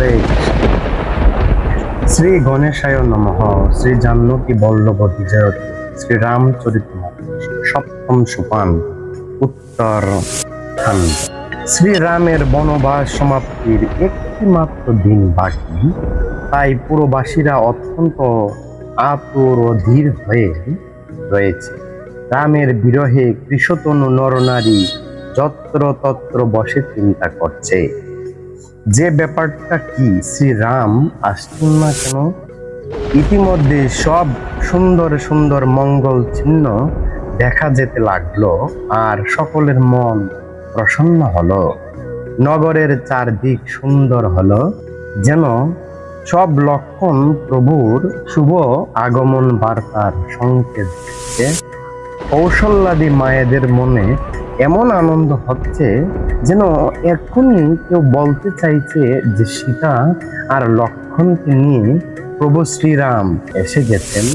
হরে শ্রী গণেশায় নমঃ। শ্রী জাহ্নকী বল্লভ বিজয়তী শ্রী রামচরিত সপ্তম সোপান উত্তর শ্রীরামের বনবাস সমাপ্তির একটি মাত্র দিন বাকি। তাই পুরবাসীরা অত্যন্ত আতুর ও ধীর হয়ে রয়েছে। রামের বিরহে কৃষতনু নরনারী যত্র তত্র বসে চিন্তা করছে। যে ব্যাপারটা কি শ্রীরাম আসছেন না কেন? ইতিমধ্যে সব সুন্দর সুন্দর মঙ্গল চিহ্ন দেখা যেতে লাগল আর সকলের মন প্রসন্ন হলো। নগরের চারদিক সুন্দর হলো, যেন সব লক্ষণ প্রভুর শুভ আগমন বার্তার সংকেত কৌশল্যাদি মায়েদের মনে এমন আনন্দ হচ্ছে যেন এখনই কেউ বলতে চাইছে যে সীতা আর লক্ষণকে নিয়ে প্রভু শ্রীরাম এসে গেছেন।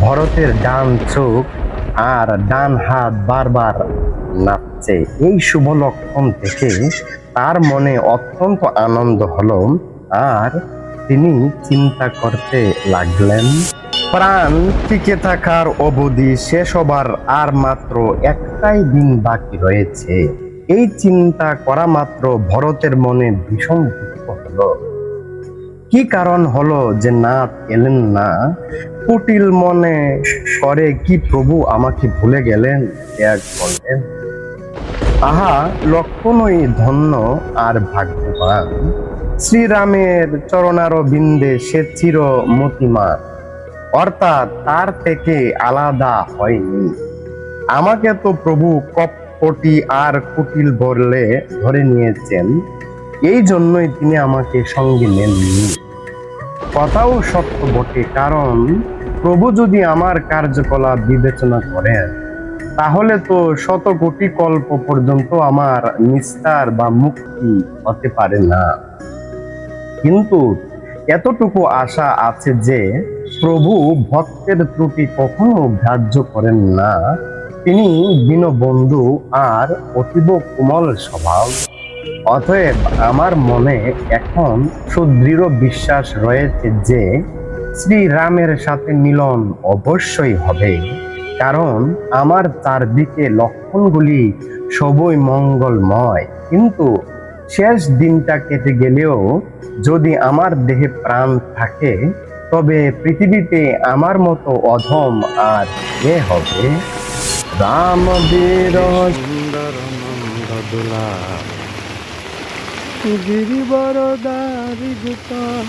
ভরতের ডান চোখ আর ডান হাত বারবার নাচছে। এই শুভ লক্ষণ থেকে তার মনে অত্যন্ত আনন্দ হলো আর তিনি চিন্তা করতে লাগলেন, প্রাণ টিকে থাকার অবধি শেষ হবার আর মাত্র একটাই দিন বাকি রয়েছে। এই চিন্তা করা মাত্র ভরতের মনে ভীষণ দুঃখ হলো। কি কারণ হলো যে নাথ এলেন না? কুটিল মনে করে কি প্রভু আমাকে ভুলে গেলেন? এক বললেন আহা, লক্ষণই ধন্য আর ভাগ্যবান। শ্রীরামের চরণার বিন্দে সে চির মতিমান। অর্থাৎ তার থেকে আলাদা হয়নি। আমাকে তো প্রভু কপটি আর কুটিল বললে ধরে নিয়েছেন। এই জন্যই তিনি আমাকে সঙ্গে নেননি। কথাও সত্য বটে, কারণ প্রভু যদি আমার কার্যকলাপ বিবেচনা করেন, তাহলে তো শত কোটি কল্প পর্যন্ত আমার নিস্তার বা মুক্তি হতে পারে না। কিন্তু এতটুকু আশা আছে যে, প্রভু ভক্তের ত্রুটি কখনো গ্রাহ্য করেন না। তিনি দীনবন্ধু আর অতীব কোমল স্বভাব। অতএব আমার মনে এখন সুদৃঢ় বিশ্বাস রয়েছে যে শ্রীরামের সাথে মিলন অবশ্যই হবে। কারণ আমার তার চারদিকে লক্ষণগুলি সবই মঙ্গলময়। কিন্তু শেষ দিনটা কেটে গেলেও যদি আমার দেহে প্রাণ থাকে, তবে পৃথিবীতে আমার মতো অধম আর কে হবে? রাম বীর গিরিবর দারি গোপাল